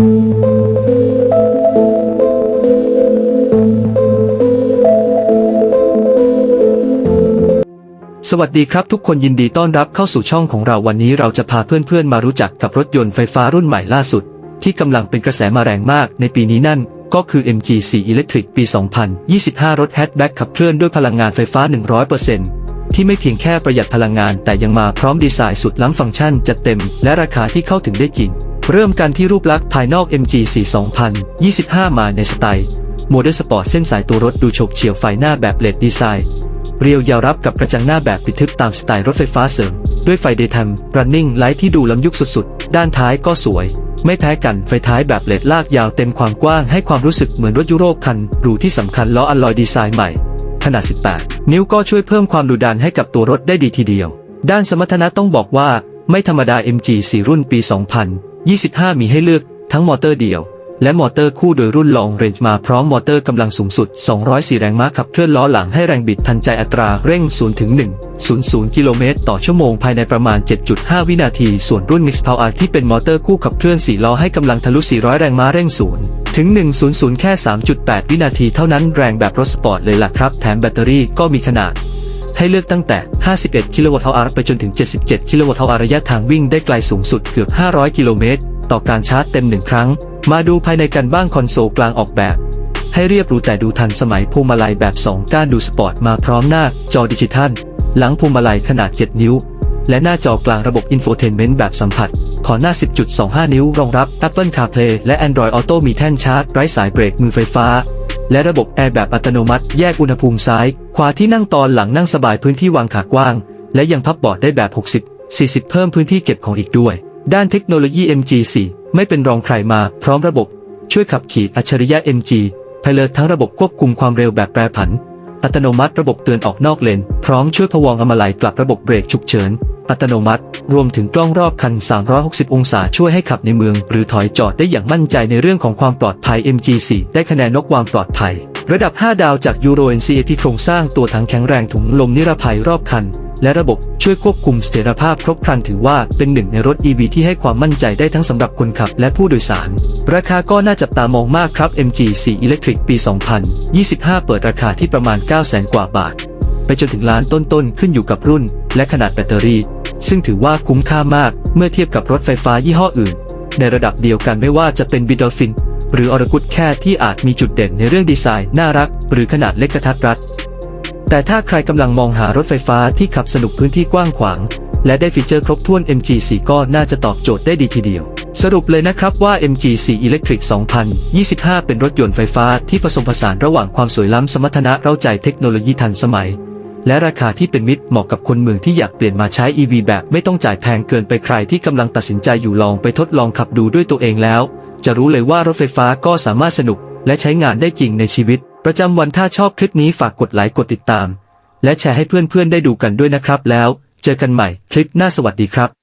สวัสดีครับทุกคนยินดีต้อนรับเข้าสู่ช่องของเราวันนี้เราจะพาเพื่อนๆ มารู้จักกับรถยนต์ไฟฟ้ารุ่นใหม่ล่าสุด ที่กำลังเป็นกระแสมาแรงมากในปีนี้นั่น ก็คือ MG4 Electric ปี 2025 รถแฮชแบ็กขับเคลื่อนด้วยพลังงานไฟฟ้า 100%ที่ไม่เพียงแค่ประหยัดพลังงานแต่ยังมาพร้อมดีไซน์สุดล้ำฟังก์ชันจัดเต็ม และราคาที่เข้าถึงได้จริง เริ่มกันที่รูปลักษณ์ภายนอก MG4 2025 มาในสไตล์โมเดิร์นสปอร์ตเส้นสายตัวรถดูฉกเฉี่ยวไฟหน้าแบบเลดดีไซน์ เรียวยาวรับกับกระจังหน้าแบบปิดทึบตามสไตล์รถไฟฟ้าเสริม ด้วยไฟ Daytime Running Light ที่ดูล้ำยุคสุดๆ ด้านท้ายก็สวย ไม่แพ้กันไฟท้ายแบบเลดลากยาวเต็มความกว้างให้ความรู้สึกเหมือนรถยุโรปคันหรูที่สำคัญล้ออัลลอยดีไซน์ใหม่ ขนาด 18 นิ้วก็ช่วยเพิ่มความดุดันให้กับตัวรถได้ดีทีเดียว ด้านสมรรถนะต้องบอกว่าไม่ธรรมดา MG 4 รุ่นปี 25 มีให้เลือกทั้งมอเตอร์เดี่ยว และมอเตอร์คู่โดยรุ่นลองเรนจ์มาพร้อมมอเตอร์กำลังสูงสุด 204 แรงม้าขับเคลื่อนล้อหลังให้แรงบิดทันใจอัตราเร่ง 0 ถึง 1 00 กิโลเมตรต่อชั่วโมงภายในประมาณ 7.5 วินาที ส่วนรุ่น Mix Power ที่เป็นมอเตอร์คู่ขับเคลื่อน 4 ล้อให้กำลังทะลุ 400 แรงม้าเร่ง 0ถึง 100 แค่ 3.8 วินาทีเท่านั้นแรงแบบรถสปอร์ตเลยล่ะครับ แถมแบตเตอรี่ก็มีขนาด ให้เลือกตั้งแต่ 51 กิโลวัตต์ฮไปจนถึง 77 กิโลวัตต์ฮระยะทางวิ่งได้ไกลสูงสุดเกือบ 500 กิโลเมตร ต่อการชาร์จเต็มหนึ่งครั้ง มาดูภายในกันบ้างคอนโซลกลางออกแบบ ให้เรียบหรูแต่ดูทันสมัยพวงมาลัยแบบ 2 ก้านดูสปอร์ตมาพร้อมหน้า จอดิจิทัล หลังพวงมาลัยขนาด 7 นิ้ว และหน้าจอกลางระบบอินโฟเทนเมนต์แบบสัมผัส ขอหน้า 10.25 นิ้วรองรับ Apple CarPlay และ Android Auto มีแท่นชาร์จไร้สายเบรกมือไฟฟ้า และระบบแอร์แบบอัตโนมัติแยกอุณหภูมิซ้าย ขวาที่นั่งตอนหลังนั่งสบายพื้นที่วางขากว้าง และยังพับเบาะได้แบบ 60 40 เพิ่มพื้นที่เก็บของอีกด้วย ด้านเทคโนโลยี MG4 ไม่เป็นรองใครมาพร้อมระบบ ช่วยขับขี่อัจฉริยะ MG ไพลทั้งระบบควบคุมความเร็วแบบแปรผัน อัตโนมัติระบบเตือนออกนอกเลน พร้อมช่วยพวงอมลัยกลับระบบเบรกฉุกเฉิน อัตโนมัติ รวมถึงกล้องรอบคัน 360 องศาช่วยให้ขับในเมือง หรือถอยจอดได้อย่างมั่นใจในเรื่องของความปลอดภัย MG4 ได้คะแนนนกความปลอดภัย ระดับ 5 ดาวจาก Euro NCAP โครงสร้างตัวถังแข็งแรงถุงลมนิรภัยรอบคัน และระบบช่วยควบคุมเสถียรภาพครบครันถือว่าเป็นหนึ่งในรถ EV ที่ให้ความมั่นใจได้ทั้งสำหรับคนขับและผู้โดยสาร ราคาก็น่าจับตามองมากครับ MG4 Electric ปี 2025 เปิดราคาที่ประมาณ 900,000 กว่าบาทไปจนถึงล้านต้นๆ ขึ้นอยู่กับรุ่น และขนาดแบตเตอรี่ ซึ่งถือว่าคุ้มค่ามากเมื่อเทียบกับรถไฟฟ้ายี่ห้ออื่น ในระดับเดียวกันไม่ว่าจะเป็นบิดอฟิน หรือออร์กุดแค่ที่อาจมีจุดเด่นในเรื่องดีไซน์น่ารัก หรือขนาดเล็กกระทัดรัด แต่ถ้าใครกำลังมองหารถไฟฟ้าที่ขับสนุกพื้นที่กว้างขวาง และได้ฟีเจอร์ครบถ้วน MG4 ก็น่าจะตอบโจทย์ได้ดีทีเดียวสรุปเลยนะครับว่า MG4 Electric 2025 เป็นรถยนต์ไฟฟ้าที่ผสมผสานระหว่างความสวยล้ำสมรรถนะเร้าใจเทคโนโลยีทันสมัย และราคาที่เป็นมิตรเหมาะกับคนเมืองที่อยากเปลี่ยนมาใช้ EV แบบไม่ต้องจ่ายแพงเกินไปใครที่กำลังตัดสินใจอยู่ลองไปทดลองขับดูด้วยตัวเองแล้ว จะรู้เลยว่ารถไฟฟ้าก็สามารถสนุก และใช้งานได้จริงในชีวิต ประจำวันถ้าชอบคลิปนี้ฝากกดไลค์กดติดตาม และแชร์ให้เพื่อนๆได้ดูกันด้วยนะครับแล้ว เจอกันใหม่คลิปหน้าสวัสดีครับ